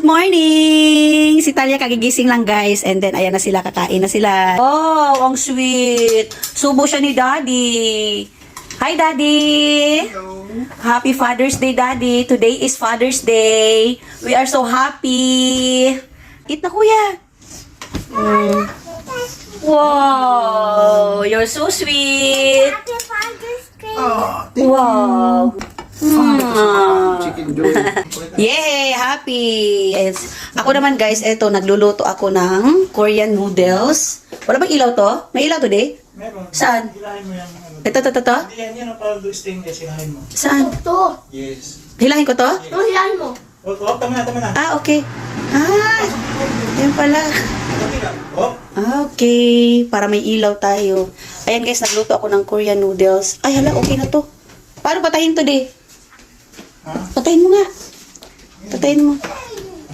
good morning! Si Talia kagigising lang guys and then ayan na sila, kakain na sila. Oh, ang sweet! Subo siya ni Daddy. Hi Daddy! Happy Father's Day Daddy! Today is Father's Day. We are so happy! Eat na kuya! Mm. Wow! You're so sweet! Happy Father's Day. Oh, Wow! Mm. Chicken joy. Yay! Happy! Yes. Ako naman guys, eto, nagluluto ako ng Korean noodles. Wala bang ilaw to? May ilaw today? Meron. Saan? Hilahin mo ano. Ito, ito, ito, ito? Hindi yan, yan ang parang stainless. Hilahin mo. Saan? Ito. Yes. Hilahin ko to? Ito, hilahin mo. Oh, oh, tama na, tama na. Ah, okay. Ah, yan pala. Oh, Ah, okay. Para may ilaw tayo. Ayan guys, nagluto ako ng Korean noodles. Ay, hala, okay na to. Paano patayin to, de? Patayin mo nga. Patayin mo.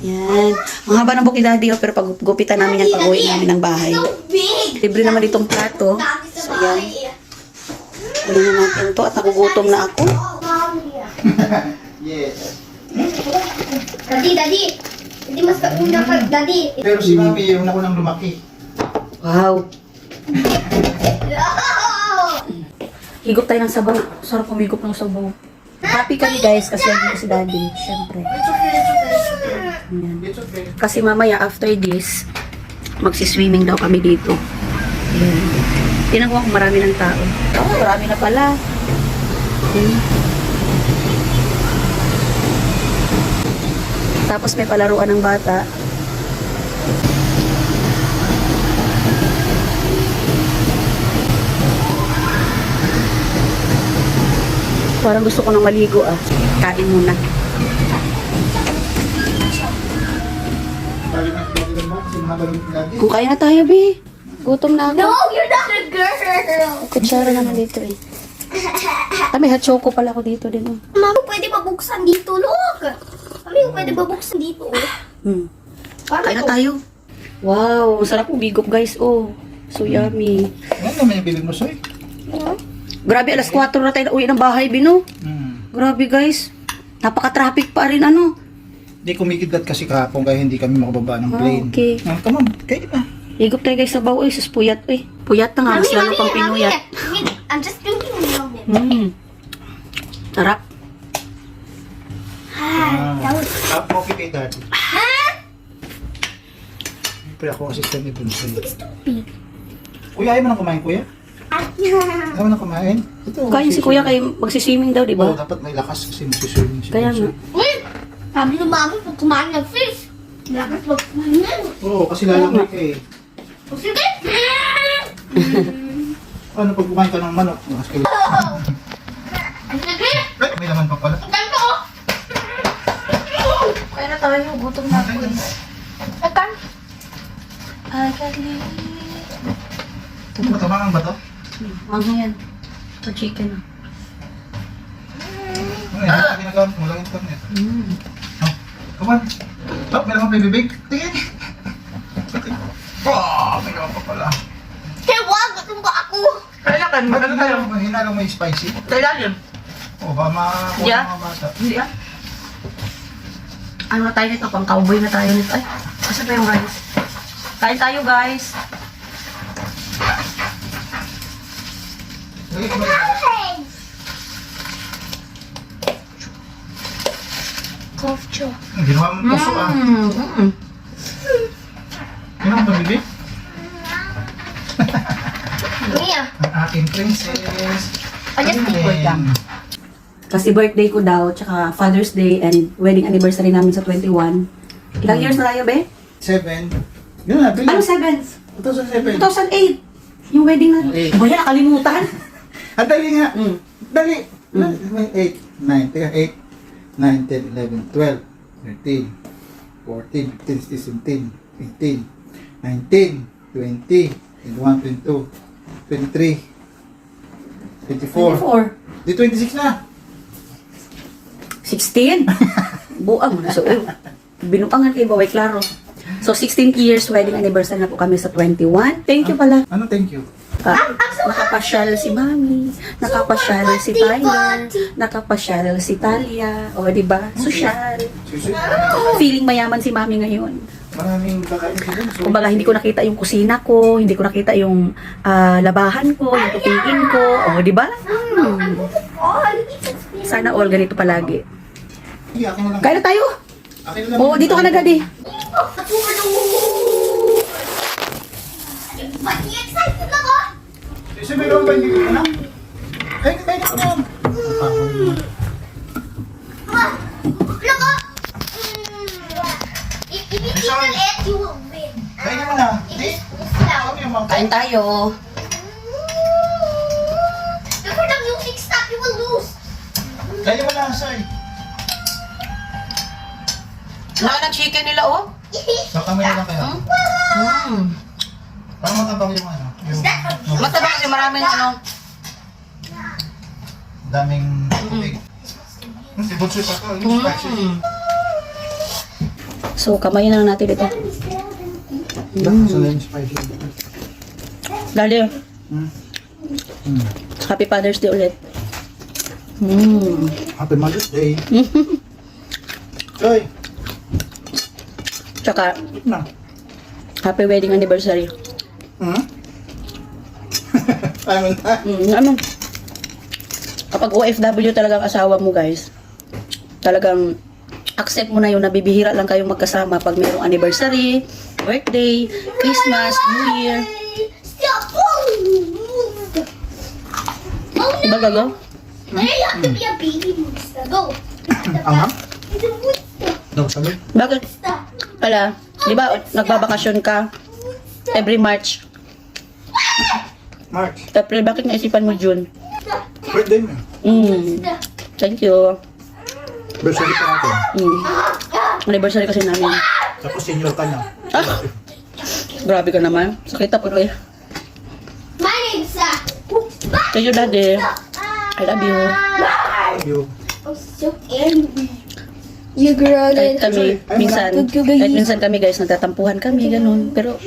Yan. Ang haba ng buki daddy, oh, pero pag gupitan namin yan pag uwi namin ng bahay. Libre naman ditong plato. So, yan. Huli na natin to at nagugutom na ako. Yes. Daddy, daddy. Hindi mas kauna ka, daddy. Pero si Mami yung nakunang lumaki. Wow. Oh! Higop tayo ng sabaw. Sarap humigop ng sabaw. Happy kami guys kasi andito si daddy. Siyempre. Ayan. Kasi mamaya after this, magsiswimming daw kami dito. Ayan. Tinan ko kung marami ng tao. Oh, marami na pala. Ayan. Tapos may palaruan ng bata. Parang gusto ko nang maligo ah. Kain muna. Balik na ng tayo, be. Gutom na ako. No, you're not a girl. Kutsara naman dito eh. Ah, may hot choco pala ako dito din. Oh. Mami, pwede mabuksan dito, look. Mami, pwede mabuksan dito. oh. Hmm. Paano Kain na tayo. Wow, ang sarap bigop guys. Oh, so yummy. Ano naman yung bilin mo, Soy? Grabe, alas 4 na tayo na uwi ng bahay, Bino. Hmm. Grabe guys. Napaka-traffic pa rin ano. Hindi kumikidlat kasi kahapon kaya hindi kami makababa ng Ah, plane. okay. Ah, come on, kayo na. Higop tayo guys sa bawo eh, sus puyat eh. Puyat na nga, mas lalo pang pinuyat. Mami, I'm just drinking a little bit. Hmm. Sarap. Ah, that was... Ah, coffee kay daddy. Ha? Siyempre ako assistant ni Bunsoy. Stupid. Kuya, ayaw mo nang kumain, kuya? Ayaw mo nang kumain? Ito. Kaya si kuya kay magsiswimming daw, di Oo, ba? dapat may lakas kasi magsuswimming si Kaya nga. Bunsoy. Uy! Sabi ng mami, pag kumain ng fish, lakas magkumain. Oo, kasi lalamig ka eh. O sige! Ano pag kumain ka ng manok? Mas kayo. Ang sige! Ay, may laman pa pala. Ang ganda oh! Kaya na tayo, gutom na ako eh. Akan? Ay, Kali. Matamangan ba to? Mga yan. Ito chicken ah. Ano yan? Ano ginagawa mo? Walang internet. Mm. Oh, come on. Oh, meron kang bibibig. Tingin. Oh, may laman pa pala. Kaya wag! Gutom ba ako? Kailangan, Ano tayo? Hinalo mo yung spicy? Kailangan. O, ba ma... Yeah. mga bata. Hindi ah. Ano na tayo nito? Pang cowboy na tayo nito. Ay, kasi pa yung rice. Kain tayo guys. Lagay ko ba yun? Kofcho. Hmm, Ginawa mo puso ah. Mm, mm. Ginawa mo bibig? Mia. Ang aking princess. I just done. Kasi birthday ko daw, tsaka Father's Day and wedding anniversary namin sa 21. Ilang years na tayo, be? Seven. Yun na, bili. Ano, 7? 2007. 2008. Yung wedding na. Eight. Ba yan, nakalimutan? Ang dali nga. Mm. Dali. Mm. May 8, 9, teka, 8, 9, 10, 11, 12, 13, 14, 15, 16, 17, 18, 19, 20, 21, 22, 23, 24. 24. Di 26 na. 16? Buang mo na. So, binupangan kay Baway, klaro. So, 16 years wedding anniversary na po kami sa 21. Thank you pala. Ano thank you? Ah, nakapasyal si Mami, nakapasyal si Tyler, nakapasyal si Talia. O, di ba? Sosyal. Susi, Feeling mayaman si Mami ngayon. maraming dun. So, Kumbaga, hindi ko nakita yung kusina ko, hindi ko nakita yung ah, labahan ko, yung tupingin ko. O, di ba? Hmm. Oh. Sana all ganito palagi. Kaya na tayo. Akin na lang. Oo, dito ka na, Daddy. Pati Susi, mayroon ba hindi ko na? Ay, kaya na yan. Ma, look up. If, if you eat it, you will win. Kaya mo na. Kain tayo. Before the music stop, you will lose. Kaya mo na, Sai. Naka ng chicken nila, oh. Baka may lang kaya. Hmm. Parang matabang yung ano. Masarap kasi maraming ano. daming tubig. Pa spicy. So, kamay na lang natin ito. Spicy? Dali. Hmm. Happy Father's Day ulit. Hmm. Happy Mother's Day. Ay, Tsaka, happy wedding anniversary. Hmm? Ano na? Hmm, ano? Kapag OFW talagang asawa mo, guys, talagang accept mo na yung nabibihira lang kayong magkasama pag mayroong anniversary, birthday, Christmas, New Year. Oh. Diba, Gago? There you have to be a baby monster. Go. Aha. No, sabi. Bakit? Ala, di ba nagbabakasyon ka every March? March. April, bakit naisipan mo June? Birthday mo. Mm, thank you. Birthday pa natin. Mm. Anniversary kasi namin. Tapos senior ka na. Ah! Grabe ka naman. Sakit po eh. My name's uh, Thank you, Daddy. I love you. Love you. I'm so angry. You girl Kahit kami, minsan, kahit minsan kami guys, nagtatampuhan kami, ganun. Pero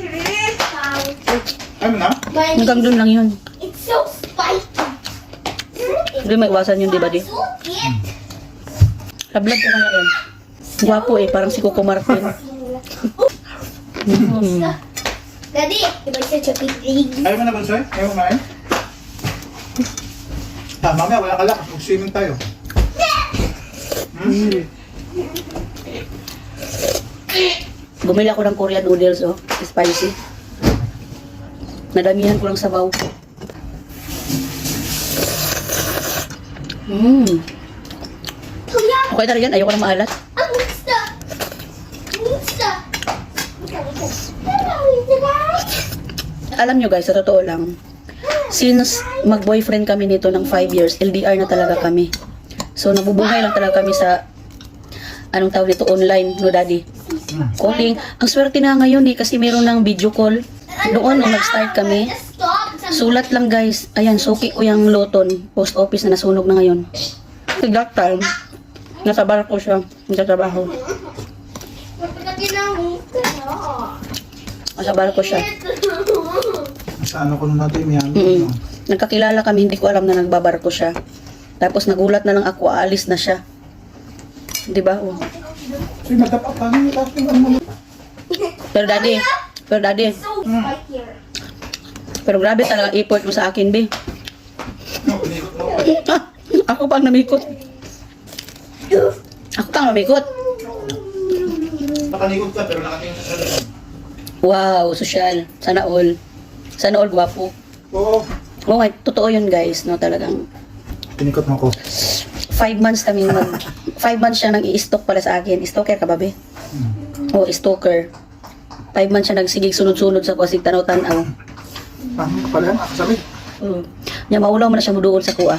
Ano na? My hanggang doon lang yun. It's so spicy. Hindi may iwasan yun, di ba, di? Lablab ko kaya yun. Gwapo eh, parang si Coco Martin. Mm. Daddy, iba siya sa pig Ayaw mo na, Bunsoy? Ayaw mo kumain? Ah, mamaya wala ka lang. Mag-swimming tayo. Hmm? Bumili ako ng Korean noodles, oh. Spicy. Nadamihan ko lang sabaw. Mmm. Kuya, Okay na rin yan. Ayoko na maalat. Alam nyo guys, sa totoo lang, since mag-boyfriend kami nito ng 5 years, LDR na talaga kami. So, nabubuhay lang talaga kami sa, anong tawag nito, online, no daddy? Calling. Ang swerte na ngayon eh, kasi meron ng video call. Doon, nung nag-start kami, sulat lang guys. Ayan, suki ko yung loton, post office na nasunog na ngayon. At that time, nasa barko siya, ng monster. Nasa barko siya. Sa ano ko nung natin, Miami. Mm Nagkakilala kami, hindi ko alam na nagbabarko siya. Tapos nagulat na lang ako, aalis na siya. Di ba? Oh. Ano ano? Pero daddy, pero daddy, So spicy. pero grabe talaga effort mo sa akin, be. Ah, ako pang namikot. Ako pang namikot. Nakalikot ka, pero nakatingin sa sarili. Wow, social. Sana all. Sana all gwapo. Oo. Oo nga, totoo yun guys, no, talagang. Pinikot mo ko. Five months kami mag... Five months siya nang i-stalk pala sa akin. Stalker ka ba, be? Oo, stalker. Five months siya nagsigig sunod-sunod sa kuwasig tanaw-tanaw. Paano ka pala? Ako sabi. Oo. Nya maulaw mo na siya muduol sa kuwa.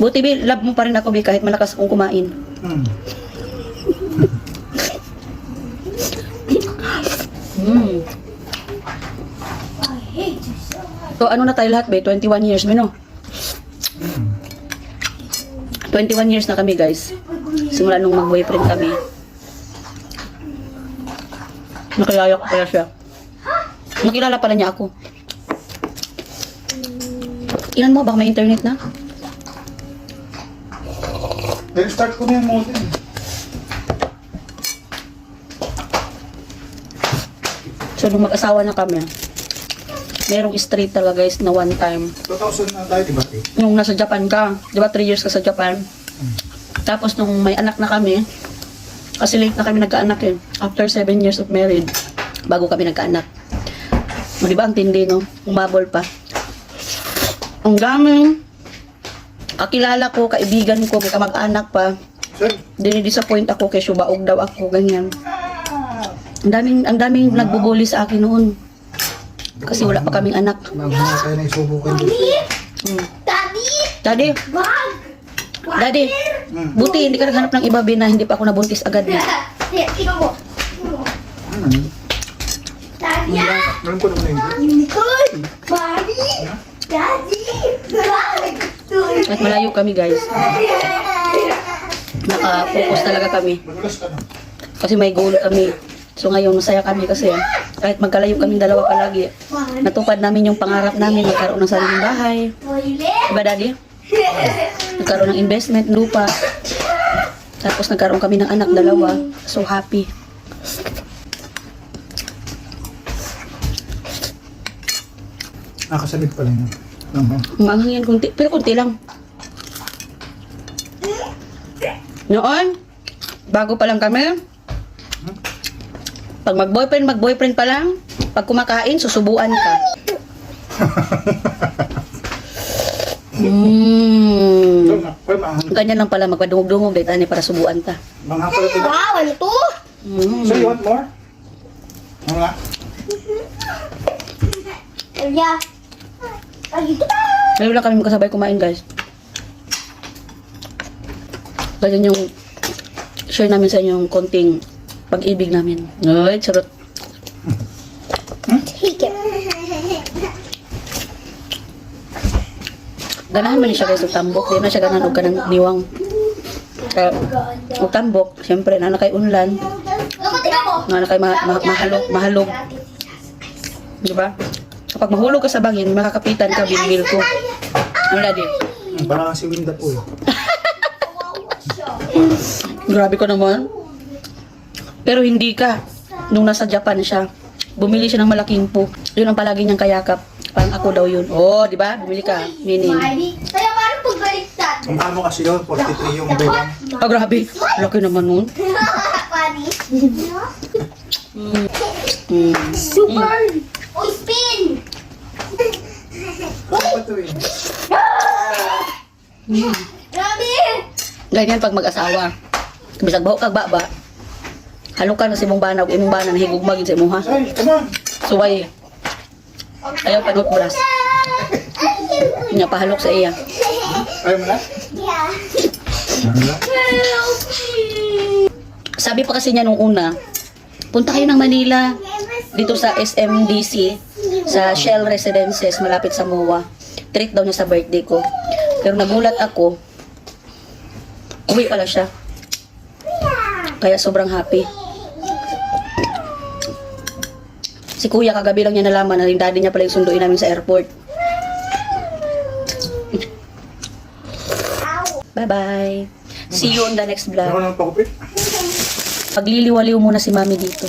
Buti be, love mo pa rin ako be kahit malakas akong kumain. Hmm. Mm. You so ano na tayo lahat be? 21 years be no? 21 years na kami guys. Simula nung mag-boyfriend kami. Nakilala ko pala siya. Nakilala pala niya ako. Ilan mo? Baka may internet na? Then start ko na yung modem. So, nung mag-asawa na kami, merong street talaga guys na one time. 2000 na tayo, di ba? Nung nasa Japan ka, di ba 3 years ka sa Japan? Tapos nung may anak na kami, kasi late na kami nagkaanak eh. After 7 years of married, bago kami nagkaanak. O, di ba ang tindi no? Umabol pa. Ang daming kakilala ko, kaibigan ko, may kamag-anak pa. Dinidisappoint ako kay subaog daw ako, ganyan. Ang daming, ang daming nagbubuli sa akin noon. Kasi wala pa kaming anak. mamaya tayo na isubukan. Hmm. Daddy! Daddy, Wag! daddy, Hmm. buti hindi ka naghanap ng iba bin na hindi pa ako nabuntis agad. Eh. Ah! Alam ko naman yung Unicorn! Mommy! Daddy! At malayo kami guys. Naka-focus talaga kami. Kasi may goal kami. So ngayon, masaya kami kasi ah, kahit magkalayo kaming dalawa palagi, natupad namin yung pangarap namin, magkaroon ng sariling bahay. Diba daddy? Nagkaroon ng investment, lupa. Tapos nagkaroon kami ng anak, dalawa. So happy. Nakasabit pala yun. Ano? Umanghang yan kunti. Pero kunti lang. Noon, bago pa lang kami, pag mag-boyfriend, mag-boyfriend pa lang, pag kumakain, susubuan ka. Mm. Ito na. Well, mahang. Ganyan lang pala, magpadungog-dungog dahil tani para subuan ta. Mahang pala ito. Wow! Ano to? Mm. So, you want more? Ano nga? Kaya... Ay, ito na! Ngayon lang kami magkasabay kumain, guys. Ganyan yung share namin sa inyo yung konting pag-ibig namin. Ay, charot. Take it. Ganahan man ni siya guys og tambok. Di na siya ganahan og kanang niwang. Kaya, og tambok, siyempre, na kay unlan, na kay ma ma mahalog, mahalog. Di ba? Kapag mahulog ka sa bangin, makakapitan ka, bilbil ko. Ano? Hmm, Parang si Winda po. Grabe ko naman. Pero hindi ka. Nung nasa Japan siya, bumili siya ng malaking po. Yun ang palagi niyang kayakap. Parang ako daw yun. Oo, oh, di ba? Bumili ka. Meaning. Kaya parang pagbaliktad. Ang amo kasi yun, 43 yung bewang. Ah, grabe. Laki naman nun. Funny. Mm. Mm. Super! Oh, spin! Ano ba ito eh? Grabe! Ganyan pag mag-asawa. Bisag baho kag baba. Halukan na si mong banag, imong banag higugmagin sa imong ha. Suway. Ayaw panot buras. Nya pahalok sa iya. Ayaw mo na? Sabi pa kasi niya nung una, punta kayo ng Manila dito sa SMDC sa Shell Residences malapit sa MOA. Treat daw niya sa birthday ko. Pero nagulat ako, uwi pala siya. Kaya sobrang happy. Si kuya kagabi lang niya nalaman na yung daddy niya pala yung sunduin namin sa airport. Bye-bye. See you on the next vlog. Pagliliwaliw muna si mami dito.